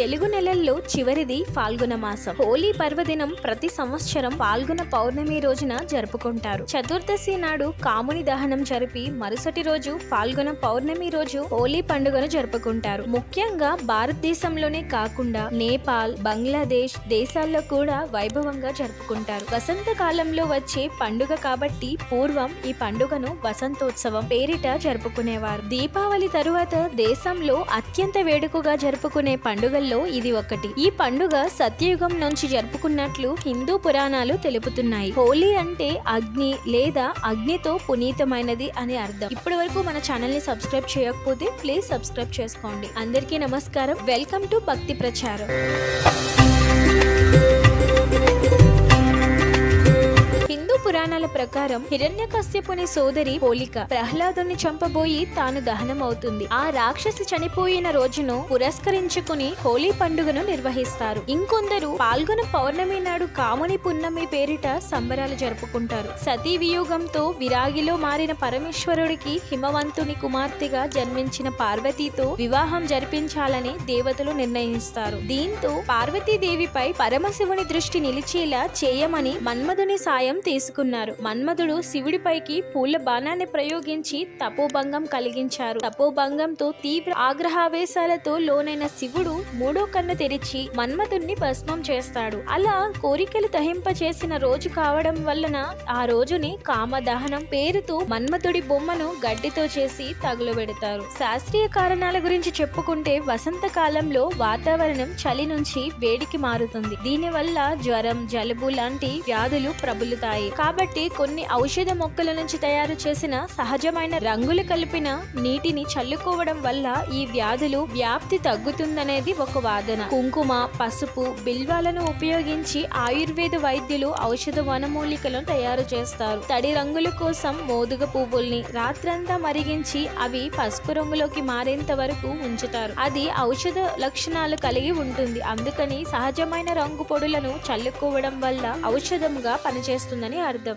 తెలుగు నెలల్లో చివరిది ఫాల్గుణ మాసం. హోలీ పర్వదినం ప్రతి సంవత్సరం ఫాల్గుణ పౌర్ణమి రోజున జరుపుకుంటారు. చతుర్దశి నాడు కాముని దహనం జరిపి మరుసటి రోజు ఫాల్గుణ పౌర్ణమి రోజు హోలీ పండుగను జరుపుకుంటారు. ముఖ్యంగా భారతదేశంలోనే కాకుండా నేపాల్ బంగ్లాదేశ్ దేశాల్లో కూడా వైభవంగా జరుపుకుంటారు. వసంత కాలంలో వచ్చే పండుగ కాబట్టి పూర్వం ఈ పండుగను వసంతోత్సవం పేరిట జరుపుకునేవారు. దీపావళి తరువాత దేశంలో అత్యంత వేడుకగా జరుపుకునే పండుగల్లో ఇది ఒకటి. ఈ పండుగ సత్యయుగం నుంచి జరుపుకున్నట్లు హిందూ పురాణాలు తెలుపుతున్నాయి. హోలీ అంటే అగ్ని లేదా అగ్నితో పునీతమైనది అని అర్థం. ఇప్పటి వరకు మన ఛానల్ని సబ్స్క్రైబ్ చేయకపోతే ప్లీజ్ సబ్స్క్రైబ్ చేసుకోండి. అందరికీ నమస్కారం. వెల్కమ్ టు భక్తి ప్రచారం. ప్రకారం హిరణ్యకశ్యపుని సోదరి పోలిక ప్రహ్లాదుని చంపబోయి తాను దహనం అవుతుంది ఆ రాక్షసి చనిపోయిన రోజును పురస్కరించుకుని హోలీ పండుగను నిర్వహిస్తారు. ఇంకొందరు పాల్గొన పౌర్ణమి నాడు కాముని పున్నమి పేరిట సంబరాలు జరుపుకుంటారు. సతీ వియోగంతో విరాగిలో మారిన పరమేశ్వరుడికి హిమవంతుని కుమార్తెగా జన్మించిన పార్వతీతో వివాహం జరిపించాలని దేవతలు నిర్ణయిస్తారు. దీంతో పార్వతీదేవిపై పరమశివుని దృష్టి నిలిచేలా చేయమని మన్మధుని సాయం తీసుకున్నారు. మన్మధుడు శివుడిపైకి పూల బాణాన్ని ప్రయోగించి తపోభంగం కలిగించారు. తపోభంగంతో తీవ్ర ఆగ్రహావేశాలతో లోనైన శివుడు మూడో కన్ను తెరిచి మన్మధుణ్ణి భస్మం చేస్తాడు. అలా కోరికలు తహింప చేసిన రోజు కావడం వలన ఆ రోజుని కామదహనం పేరుతో మన్మధుడి బొమ్మను గడ్డితో చేసి తగులబెడతారు. శాస్త్రీయ కారణాల గురించి చెప్పుకుంటే వసంత కాలంలో వాతావరణం చలి నుంచి వేడికి మారుతుంది. దీనివల్ల జ్వరం జలుబు లాంటి వ్యాధులు ప్రబలుతాయి. కాబట్టి కొన్ని ఔషధ మొక్కల నుంచి తయారు చేసిన సహజమైన రంగులు కలిపిన నీటిని చల్లుకోవడం వల్ల ఈ వ్యాధులు వ్యాప్తి తగ్గుతుందనేది ఒక వాదన. కుంకుమ పసుపు బిల్వాలను ఉపయోగించి ఆయుర్వేద వైద్యులు ఔషధ వనమూలికలను తయారు చేస్తారు. తడి రంగుల కోసం మోదుగ పువ్వుల్ని రాత్రంతా మరిగించి అవి పసుపు రంగులోకి మారేంత వరకు ఉంచుతారు. అది ఔషధ లక్షణాలు కలిగి ఉంటుంది. అందుకని సహజమైన రంగు పొడులను చల్లుకోవడం వల్ల ఔషధంగా పనిచేస్తుందని అర్థం.